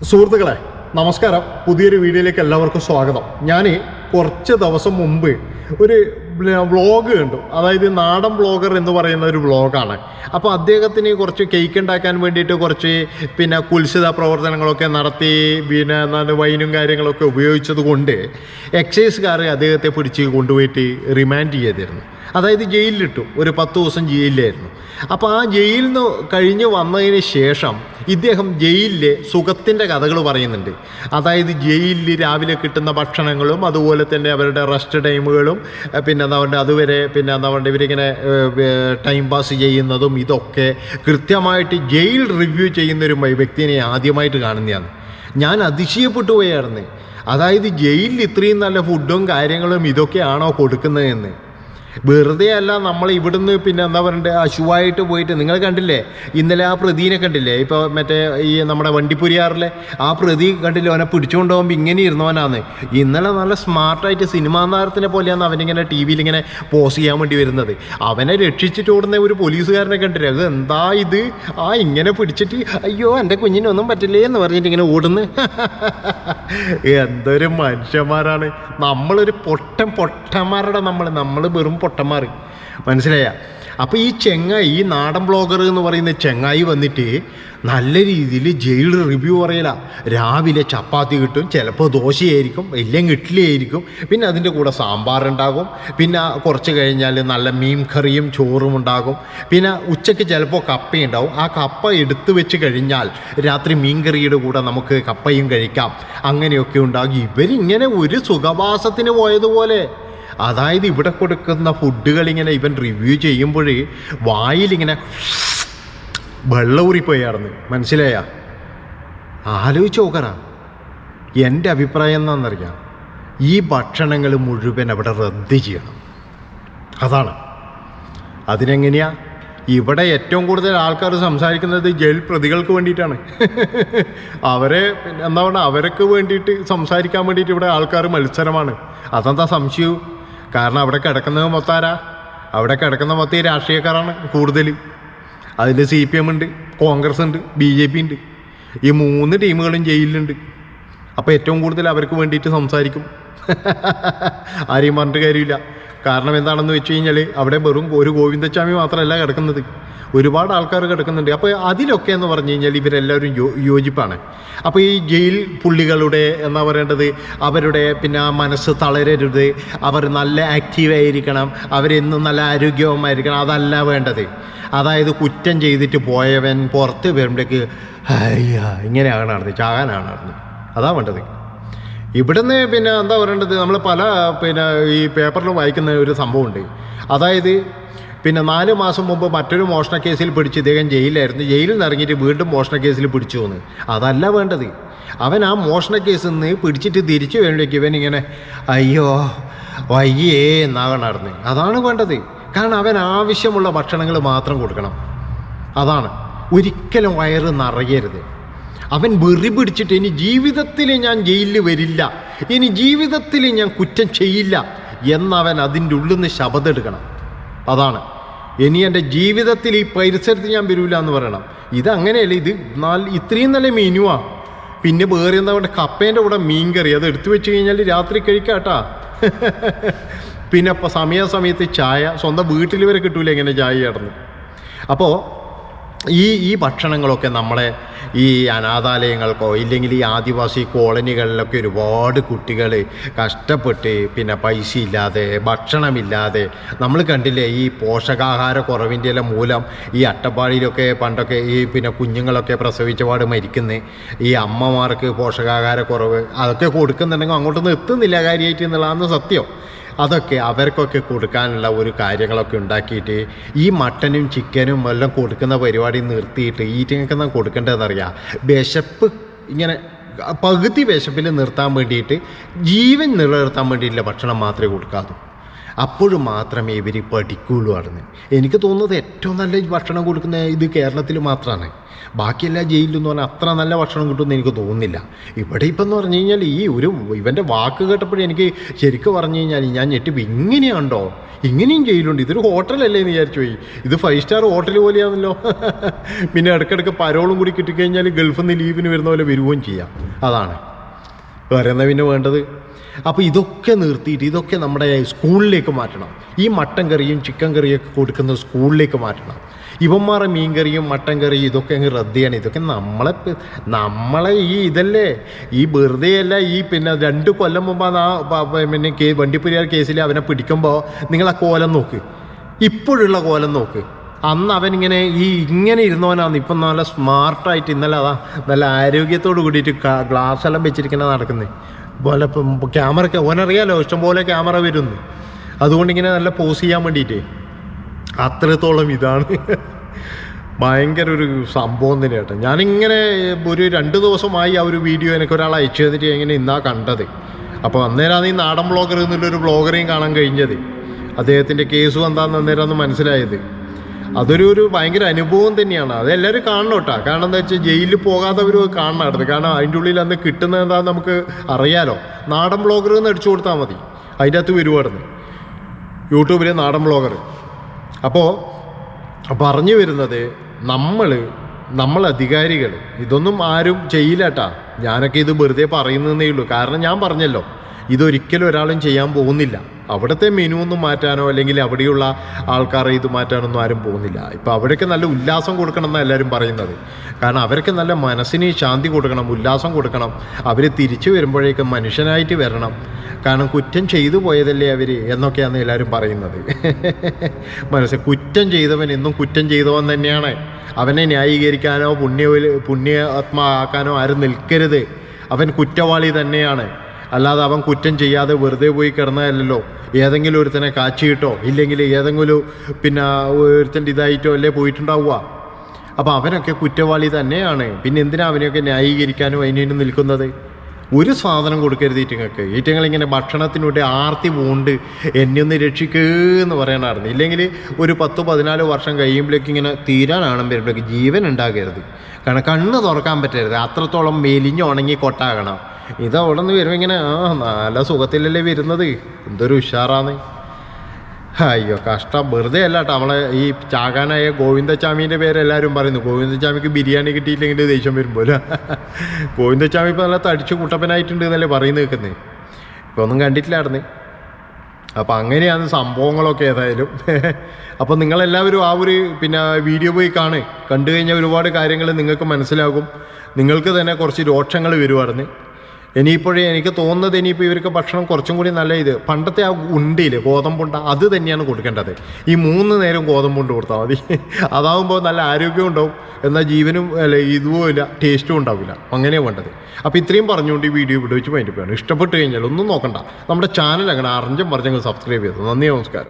സുഹൃത്തുക്കളെ നമസ്കാരം. പുതിയൊരു വീഡിയോയിലേക്ക് എല്ലാവർക്കും സ്വാഗതം. ഞാൻ കുറച്ച് ദിവസം മുമ്പ് ഒരു വ്ളോഗ് കണ്ടു. അതായത് നാടൻ വ്ളോഗർ എന്ന് പറയുന്ന ഒരു വ്ളോഗാണ്. അപ്പോൾ അദ്ദേഹത്തിന് കുറച്ച് കേക്ക് ഉണ്ടാക്കാൻ വേണ്ടിയിട്ട് കുറച്ച് പിന്നെ കുൽസിത പ്രവർത്തനങ്ങളൊക്കെ നടത്തി പിന്നെ എന്താണ് വൈനും കാര്യങ്ങളൊക്കെ ഉപയോഗിച്ചത് കൊണ്ട് എക്സൈസുകാരെ അദ്ദേഹത്തെ പിടിച്ച് കൊണ്ടുപോയിട്ട് റിമാൻഡ് ചെയ്തിരുന്നു. അതായത് ജയിലിലിട്ടു. ഒരു പത്ത് ദിവസം ജയിലിലായിരുന്നു. അപ്പോൾ ആ ജയിലിൽ നിന്ന് കഴിഞ്ഞ് വന്നതിന് ശേഷം ഇദ്ദേഹം ജയിലിലെ സുഖത്തിന്റെ കഥകൾ പറയുന്നുണ്ട്. അതായത് ജയിലിൽ രാവിലെ കിട്ടുന്ന ഭക്ഷണങ്ങളും അതുപോലെ തന്നെ അവരുടെ റെസ്റ്റ് ടൈമുകളും പിന്നെ എന്താ പറയുക അതുവരെ പിന്നെ എന്താ പറയുക ഇവരിങ്ങനെ ടൈം പാസ് ചെയ്യുന്നതും ഇതൊക്കെ കൃത്യമായിട്ട് ജയിൽ റിവ്യൂ ചെയ്യുന്ന ഒരു വ്യക്തിനെ ആദ്യമായിട്ട് കാണുന്നതാണ്. ഞാൻ അതിശയപ്പെട്ടു പോയായിരുന്നു. അതായത് ജയിലിൽ ഇത്രയും നല്ല ഫുഡും കാര്യങ്ങളും ഇതൊക്കെയാണോ കൊടുക്കുന്നതെന്ന്. വെറുതെ അല്ല നമ്മൾ ഇവിടുന്ന് പിന്നെ എന്താ പറയണ്ടേ അശുവായിട്ട് പോയിട്ട് നിങ്ങൾ കണ്ടില്ലേ? ഇന്നലെ ആ പ്രതിനെ കണ്ടില്ലേ? ഇപ്പോൾ മറ്റേ ഈ നമ്മുടെ വണ്ടിപ്പുരിയാറിലെ ആ പ്രതി കണ്ടില്ലേ? അവനെ പിടിച്ചുകൊണ്ട് പോകുമ്പോൾ ഇങ്ങനെ ഇരുന്നവനാന്ന്. ഇന്നലെ നല്ല സ്മാർട്ടായിട്ട് സിനിമാ താരത്തിനെ പോലെയാണ് അവനിങ്ങനെ ടി വിയിൽ ഇങ്ങനെ പോസ് ചെയ്യാൻ വേണ്ടി വരുന്നത്. അവനെ രക്ഷിച്ചിട്ട് ഓടുന്ന ഒരു പോലീസുകാരനെ കണ്ടില്ലേ? അത് എന്താ ഇത്? ആ ഇങ്ങനെ പിടിച്ചിട്ട് അയ്യോ എന്റെ കുഞ്ഞിനൊന്നും പറ്റില്ലേ? എന്ന് പറഞ്ഞിട്ട് ഇങ്ങനെ ഓടുന്നു. എന്തൊരു മനുഷ്യന്മാരാണ്. നമ്മളൊരു പൊട്ടൻ പൊട്ടന്മാരുടെ നമ്മൾ നമ്മൾ വെറും പൊട്ടന്മാർ മനസ്സിലായ? അപ്പോൾ ഈ ചെങ്ങായി ഈ നാടൻ ബ്ലോഗർ എന്ന് പറയുന്ന ചെങ്ങായി വന്നിട്ട് നല്ല രീതിയിൽ ജയിൽ റിവ്യൂ പറയല. രാവിലെ ചപ്പാത്തി കിട്ടും ചിലപ്പോൾ ദോശയായിരിക്കും ഇല്ലെങ്കിൽ ഇഡ്ഡലി ആയിരിക്കും പിന്നെ അതിന്റെ കൂടെ സാമ്പാർ ഉണ്ടാകും. പിന്നെ കുറച്ച് കഴിഞ്ഞാൽ നല്ല മീൻ കറിയും ചോറും ഉണ്ടാകും. പിന്നെ ഉച്ചയ്ക്ക് ചിലപ്പോൾ കപ്പയുണ്ടാവും ആ കപ്പ എടുത്തു വെച്ച് കഴിഞ്ഞാൽ രാത്രി മീൻ കറിയുടെ കൂടെ നമുക്ക് കപ്പയും കഴിക്കാം. അങ്ങനെയൊക്കെ ഉണ്ടാകും. ഇവരിങ്ങനെ ഒരു സുഖവാസത്തിന് പോയതുപോലെ. അതായത് ഇവിടെ കൊടുക്കുന്ന ഫുഡുകൾ ഇങ്ങനെ ഇവൻ റിവ്യൂ ചെയ്യുമ്പോൾ വായിലിങ്ങനെ വെള്ളം ഊറിപ്പോയാർന്ന്. മനസ്സിലായ? ആലോചിച്ച് നോക്കറാ എന്റെ അഭിപ്രായം എന്താണെന്നറിയാം? ഈ ഭക്ഷണങ്ങൾ മുഴുവൻ അവിടെ റദ്ദ് ചെയ്യണം. അതാണ്. അതിനെങ്ങനെയാ? ഇവിടെ ഏറ്റവും കൂടുതൽ ആൾക്കാർ സംസാരിക്കുന്നത് ജയിൽ പ്രതികൾക്ക് വേണ്ടിയിട്ടാണ്. അവരെ എന്താ പറയുക അവർക്ക് വേണ്ടിയിട്ട് സംസാരിക്കാൻ വേണ്ടിയിട്ട് ഇവിടെ ആൾക്കാർ മത്സരമാണ്. അതെന്താ സംശയവും കാരണം അവിടെ കിടക്കുന്നത് മൊത്താരാ അവിടെ കിടക്കുന്ന മൊത്തം ഈ രാഷ്ട്രീയക്കാരാണ് കൂടുതലും. അതിൽ സി പി എം ഉണ്ട് കോൺഗ്രസ് ഉണ്ട് ബി ജെ പി ഉണ്ട്. ഈ മൂന്ന് ടീമുകളും ജയിലിലുണ്ട്. അപ്പോൾ ഏറ്റവും കൂടുതൽ അവർക്ക് വേണ്ടിയിട്ട് സംസാരിക്കും. ആരെയും പറഞ്ഞിട്ട് കാര്യമില്ല. കാരണം എന്താണെന്ന് വെച്ച് കഴിഞ്ഞാൽ അവിടെ വെറും ഒരു ഗോവിന്ദസ്വാമി മാത്രമല്ല കിടക്കുന്നത്. ഒരുപാട് ആൾക്കാർ കിടക്കുന്നുണ്ട്. അപ്പോൾ അതിലൊക്കെ എന്ന് പറഞ്ഞു കഴിഞ്ഞാൽ ഇവരെല്ലാവരും യോ യോജിപ്പാണ്. അപ്പോൾ ഈ ജയിൽ പുള്ളികളുടെ എന്നാ പറയേണ്ടത്? അവരുടെ പിന്നെ മനസ്സ് തളരരുത്. അവർ നല്ല ആക്റ്റീവായിരിക്കണം അവരെന്നും നല്ല ആരോഗ്യവുമായിരിക്കണം അതല്ല വേണ്ടത്. അതായത് കുറ്റം ചെയ്തിട്ട് പോയവൻ പുറത്ത് വരുമ്പോഴേക്ക് ഇങ്ങനെയാണ് നടന്നത്. ചാകാനാണ് നടന്നത്. അതാ വേണ്ടത്. ഇവിടുന്ന് പിന്നെ എന്താ പറയേണ്ടത്? നമ്മൾ പല പിന്നെ ഈ പേപ്പറിൽ വായിക്കുന്ന ഒരു സംഭവമുണ്ട്. അതായത് പിന്നെ നാല് മാസം മുമ്പ് മറ്റൊരു മോഷണ കേസിൽ പിടിച്ച് ഇദ്ദേഹം ജയിലിലായിരുന്നു. ജയിലിൽ നിന്ന് ഇറങ്ങിയിട്ട് വീണ്ടും മോഷണ കേസിൽ പിടിച്ചു വന്ന് അതല്ല വേണ്ടത്. അവൻ ആ മോഷണ കേസിൽ നിന്ന് പിടിച്ചിട്ട് തിരിച്ചു വേണ്ടേക്ക് ഇവൻ ഇങ്ങനെ അയ്യോ വയ്യേ എന്നാകണമായിരുന്നു അതാണ് വേണ്ടത്. കാരണം അവൻ ആവശ്യമുള്ള ഭക്ഷണങ്ങൾ മാത്രം കൊടുക്കണം. അതാണ്. ഒരിക്കലും വയറ് നിറയരുത്. അവൻ വെറി പിടിച്ചിട്ട് ഇനി ജീവിതത്തിൽ ഞാൻ ജയിലിൽ വരില്ല. ഇനി ജീവിതത്തിൽ ഞാൻ കുറ്റം ചെയ്യില്ല എന്നവൻ അതിന്റെ ഉള്ളിൽ നിന്ന് ശബ്ദം എടുക്കണം അതാണ്. ഇനി എന്റെ ജീവിതത്തിൽ ഈ പരിസരത്ത് ഞാൻ വരില്ല എന്ന് പറയണം. ഇതങ്ങനെയല്ല ഇത് നല്ല ഇത്രയും നല്ല മെനുവാ. പിന്നെ വേറെ എന്താ പറയുക കപ്പേന്റെ കൂടെ മീൻ കറി അത് എടുത്തു വെച്ച് കഴിഞ്ഞാൽ രാത്രി കഴിക്കാട്ടാ. പിന്നെ അപ്പോൾ സമയാസമയത്ത് ചായ സ്വന്തം വീട്ടിൽ വരെ കിട്ടൂല ഇങ്ങനെ ചായ ചേർന്ന് അപ്പോൾ ഈ ഈ ഭക്ഷണങ്ങളൊക്കെ നമ്മളെ ഈ അനാഥാലയങ്ങൾക്കോ ഇല്ലെങ്കിൽ ഈ ആദിവാസി കോളനികളിലൊക്കെ ഒരുപാട് കുട്ടികൾ കഷ്ടപ്പെട്ട് പിന്നെ പൈസ ഇല്ലാതെ ഭക്ഷണമില്ലാതെ. നമ്മൾ കണ്ടില്ലേ ഈ പോഷകാഹാര കുറവിന്റെ എല്ലാം മൂലം ഈ അട്ടപ്പാടിയിലൊക്കെ പണ്ടൊക്കെ ഈ പിന്നെ കുഞ്ഞുങ്ങളൊക്കെ പ്രസവിച്ച പാട് മരിക്കുന്നത് ഈ അമ്മമാർക്ക് പോഷകാഹാര കുറവ് അതൊക്കെ കൊടുക്കുന്നുണ്ടെങ്കിൽ അങ്ങോട്ടൊന്നും എത്തുന്നില്ല കാര്യമായിട്ട് എന്നുള്ളതാണ് സത്യം. അതൊക്കെ അവർക്കൊക്കെ കൊടുക്കാനുള്ള ഒരു കാര്യങ്ങളൊക്കെ ഉണ്ടാക്കിയിട്ട് ഈ മട്ടനും ചിക്കനും എല്ലാം കൊടുക്കുന്ന പരിപാടി നിർത്തിയിട്ട് ഈറ്റിങ്ങൊക്കെ കൊടുക്കേണ്ടതെന്നറിയാം? വിശപ്പ് ഇങ്ങനെ പകുതി വിശപ്പിൽ നിർത്താൻ വേണ്ടിയിട്ട് ജീവൻ നിലനിർത്താൻ വേണ്ടിയിട്ടുള്ള ഭക്ഷണം മാത്രമേ കൊടുക്കാവൂ. അപ്പോഴും മാത്രമേ ഇവർ പഠിക്കുകയുള്ളൂ ആടുന്ന് എനിക്ക് തോന്നുന്നത് ഏറ്റവും നല്ല ഭക്ഷണം കൊടുക്കുന്ന ഇത് കേരളത്തിൽ മാത്രമാണ് ബാക്കിയെല്ലാ ജയിലിലെന്ന് പറഞ്ഞാൽ അത്ര നല്ല ഭക്ഷണം കിട്ടുമെന്ന് എനിക്ക് തോന്നുന്നില്ല. ഇവിടെ ഇപ്പം എന്ന് പറഞ്ഞു കഴിഞ്ഞാൽ ഈ ഒരു ഇവന്റെ വാക്ക് കേട്ടപ്പോഴും എനിക്ക് ശരിക്കും പറഞ്ഞു കഴിഞ്ഞാൽ ഞാൻ ഞെട്ടിപ്പ് ഇങ്ങനെയാണ്ടോ ഇങ്ങനെയും ജയിലുണ്ട്. ഇതൊരു ഹോട്ടലല്ലേ എന്ന് വിചാരിച്ചു പോയി. ഇത് ഫൈവ് സ്റ്റാർ ഹോട്ടൽ പോലെയാണല്ലോ. പിന്നെ ഇടയ്ക്കിടയ്ക്ക് പരോളും കൂടി കിട്ടിക്കഴിഞ്ഞാൽ ഗൾഫിൽ നിന്ന് ലീവിന് വരുന്ന പോലെ വരികയും ചെയ്യാം. അതാണ്. വേറെ പിന്നെ വേണ്ടത്? അപ്പോൾ ഇതൊക്കെ നിർത്തിയിട്ട് ഇതൊക്കെ നമ്മുടെ സ്കൂളിലേക്ക് മാറ്റണം. ഈ മട്ടൻ കറിയും ചിക്കൻ കറിയൊക്കെ കൊടുക്കുന്ന സ്കൂളിലേക്ക് മാറ്റണം. ഇവന്മാരെ മീൻ കറിയും മട്ടൻ കറിയും ഇതൊക്കെ അങ്ങ് റദ്ദയാണ് ഇതൊക്കെ നമ്മളെ നമ്മളെ ഈ ഇതല്ലേ? ഈ വെറുതെ അല്ല ഈ പിന്നെ രണ്ട് കൊല്ലം മുമ്പ് ആ പിന്നെ കേ വണ്ടിപ്പെരിയാർ കേസിൽ അവനെ പിടിക്കുമ്പോൾ നിങ്ങൾ ആ കോലം നോക്ക്. ഇപ്പോഴുള്ള കോലം നോക്ക്. അന്ന് അവനിങ്ങനെ ഈ ഇങ്ങനെ ഇരുന്നവനാണ് ഇപ്പം നല്ല സ്മാർട്ടായിട്ട് ഇന്നലെ അതാ നല്ല ആരോഗ്യത്തോട് കൂടിയിട്ട് ഗ്ലാസ് എല്ലാം വെച്ചിരിക്കുന്ന നടക്കുന്നത് പോലെ ക്യാമറ ഓനറിയാലോ ഇഷ്ടംപോലെ ക്യാമറ വരുന്നു. അതുകൊണ്ട് ഇങ്ങനെ നല്ല പോസ് ചെയ്യാൻ വേണ്ടിയിട്ട്. അത്രത്തോളം ഇതാണ്. ഭയങ്കര ഒരു സംഭവം തന്നെ കേട്ടോ. ഞാനിങ്ങനെ ഒരു രണ്ട് ദിവസമായി ആ ഒരു വീഡിയോ എനിക്ക് ഒരാൾ അയച്ചു തന്നിട്ട് ഇങ്ങനെ ഇന്നാ കണ്ടത്. അപ്പോൾ അന്നേരമാണ് ഈ നാടൻ ബ്ലോഗർ എന്നുള്ളൊരു ബ്ലോഗറേയും കാണാൻ കഴിഞ്ഞത്. അദ്ദേഹത്തിന്റെ കേസും എന്താണെന്ന് അന്നേരമാണ് മനസ്സിലായത്. അതൊരു ഒരു ഭയങ്കര അനുഭവം തന്നെയാണ്. അത് എല്ലാവരും കാണണം കേട്ടോ. കാരണം എന്താ വെച്ചാൽ ജയിലിൽ പോകാത്തവർ കാണണമായിരുന്നു കാരണം അതിന്റെ ഉള്ളിൽ അന്ന് കിട്ടുന്നത് എന്താണെന്ന് നമുക്ക് അറിയാലോ. നാടൻ ബ്ലോഗർ എന്ന് അടിച്ചു കൊടുത്താൽ മതി. അതിന്റെ അകത്ത് വരുവായിരുന്നു യൂട്യൂബിലെ നാടൻ ബ്ലോഗർ. അപ്പോൾ പറഞ്ഞു വരുന്നത് നമ്മൾ നമ്മൾ അധികാരികൾ ഇതൊന്നും ആരും ചെയ്യില്ല കേട്ടാ. ഞാനൊക്കെ ഇത് വെറുതെ പറയുന്നതേ ഉള്ളൂ. കാരണം ഞാൻ പറഞ്ഞല്ലോ. ഇതൊരിക്കലും ഒരാളും ചെയ്യാൻ പോകുന്നില്ല. അവിടുത്തെ മെനു ഒന്നും മാറ്റാനോ അല്ലെങ്കിൽ അവിടെയുള്ള ആൾക്കാരെ ഇത് മാറ്റാനൊന്നും ആരും പോകുന്നില്ല. ഇപ്പോൾ അവരൊക്കെ നല്ല ഉല്ലാസം കൊടുക്കണം എന്നാണ് എല്ലാവരും പറയുന്നത്. കാരണം അവരൊക്കെ നല്ല മനസ്സിന് ശാന്തി കൊടുക്കണം ഉല്ലാസം കൊടുക്കണം. അവർ തിരിച്ചു വരുമ്പോഴേക്കും മനുഷ്യനായിട്ട് വരണം. കാരണം കുറ്റം ചെയ്തു പോയതല്ലേ അവർ എന്നൊക്കെയാണ് എല്ലാവരും പറയുന്നത്. മനസ്സിൽ കുറ്റം ചെയ്തവൻ എന്നും കുറ്റം ചെയ്തവൻ തന്നെയാണ്. അവനെ ന്യായീകരിക്കാനോ പുണ്യ പുണ്യാത്മാക്കാനോ ആരും നിൽക്കരുത്. അവൻ കുറ്റവാളി തന്നെയാണ്. അല്ലാതെ അവൻ കുറ്റം ചെയ്യാതെ വെറുതെ പോയി കിടന്നതല്ലല്ലോ. ഏതെങ്കിലും ഒരുത്തനെ കാച്ചിയിട്ടോ ഇല്ലെങ്കിൽ ഏതെങ്കിലും പിന്നെ ഒരുത്തന്റെ ഇതായിട്ടോ അല്ലേ പോയിട്ടുണ്ടാവുക. അപ്പോൾ അവനൊക്കെ കുറ്റവാളി തന്നെയാണ്. പിന്നെ എന്തിനാ അവനെയൊക്കെ ന്യായീകരിക്കാനും അതിനും നിൽക്കുന്നത്? ഒരു സാധനം കൊടുക്കരുത് ഈറ്റങ്ങൾക്ക്. ഈറ്റങ്ങളിങ്ങനെ ഭക്ഷണത്തിനൂടെ ആർത്തി പൂണ്ട് എന്നെ ഒന്ന് രക്ഷിക്കുകയെന്ന് പറയണമായിരുന്നു ഇല്ലെങ്കിൽ ഒരു പത്ത് പതിനാല് വർഷം കഴിയുമ്പോഴേക്ക് ഇങ്ങനെ തീരാനാണ് വരുമ്പോഴേക്ക് ജീവൻ ഉണ്ടാകരുത്. കാരണം കണ്ണ് തുറക്കാൻ പറ്റരുത്. അത്രത്തോളം മെലിഞ്ഞ് ഉണങ്ങി കൊട്ടാകണം. ഇത് അവിടെ നിന്ന് വരുമ്പോൾ ഇങ്ങനെ ആ നല്ല സുഖത്തിലല്ലേ വരുന്നത്? എന്തൊരു ഉഷാറാന്ന് അയ്യോ കഷ്ടം. വെറുതെ അല്ല കേട്ടോ നമ്മളെ ഈ ചാകാനായ ഗോവിന്ദച്ചാമീന്റെ പേര് എല്ലാവരും പറയുന്നു. ഗോവിന്ദച്ചാമിക്ക് ബിരിയാണി കിട്ടിയില്ലെങ്കിൽ ദേഷ്യം വരുമ്പോൾ ഗോവിന്ദച്ചാമി ഇപ്പോൾ നല്ല തടിച്ചു കുട്ടപ്പനായിട്ടുണ്ട് എന്നല്ലേ പറയുന്നു നിൽക്കുന്നത് ഇപ്പോൾ ഒന്നും കണ്ടിട്ടില്ലായിരുന്നു. അപ്പോൾ അങ്ങനെയാണ് സംഭവങ്ങളൊക്കെ ഏതായാലും. അപ്പോൾ നിങ്ങളെല്ലാവരും ആ ഒരു പിന്നെ വീഡിയോ പോയി കാണേ. കണ്ടു കഴിഞ്ഞാൽ ഒരുപാട് കാര്യങ്ങൾ നിങ്ങൾക്ക് മനസ്സിലാകും. നിങ്ങൾക്ക് തന്നെ കുറച്ച് രോക്ഷങ്ങൾ വരുമായിരുന്നു ഇനിയിപ്പോഴേ എനിക്ക് തോന്നുന്നത് ഇനിയിപ്പോൾ ഇവർക്ക് ഭക്ഷണം കുറച്ചും കൂടി നല്ല ഇത്. പണ്ടത്തെ ആ ഉണ്ടിയില്ലേ ഗോതമ്പുണ്ട അത് തന്നെയാണ് കൊടുക്കേണ്ടത്. ഈ മൂന്ന് നേരം ഗോതമ്പുണ്ട് കൊടുത്താൽ മതി. അതാകുമ്പോൾ നല്ല ആരോഗ്യം ഉണ്ടാവും. എന്നാൽ ജീവനും അല്ല ഇതുവും ഇല്ല ടേസ്റ്റും ഉണ്ടാവില്ല. അങ്ങനെയാണ് വേണ്ടത്. അപ്പോൾ ഇത്രയും പറഞ്ഞുകൊണ്ട് ഈ വീഡിയോ ഇവിടെ വെച്ച് മൈൻഡ് പോയാണ് ഇഷ്ടപ്പെട്ട് കഴിഞ്ഞാൽ ഒന്നും നോക്കണ്ട. നമ്മുടെ ചാനൽ അങ്ങനെ അറിഞ്ഞും പറഞ്ഞെങ്കിൽ സബ്സ്ക്രൈബ് ചെയ്തു. നന്ദി നമസ്കാരം.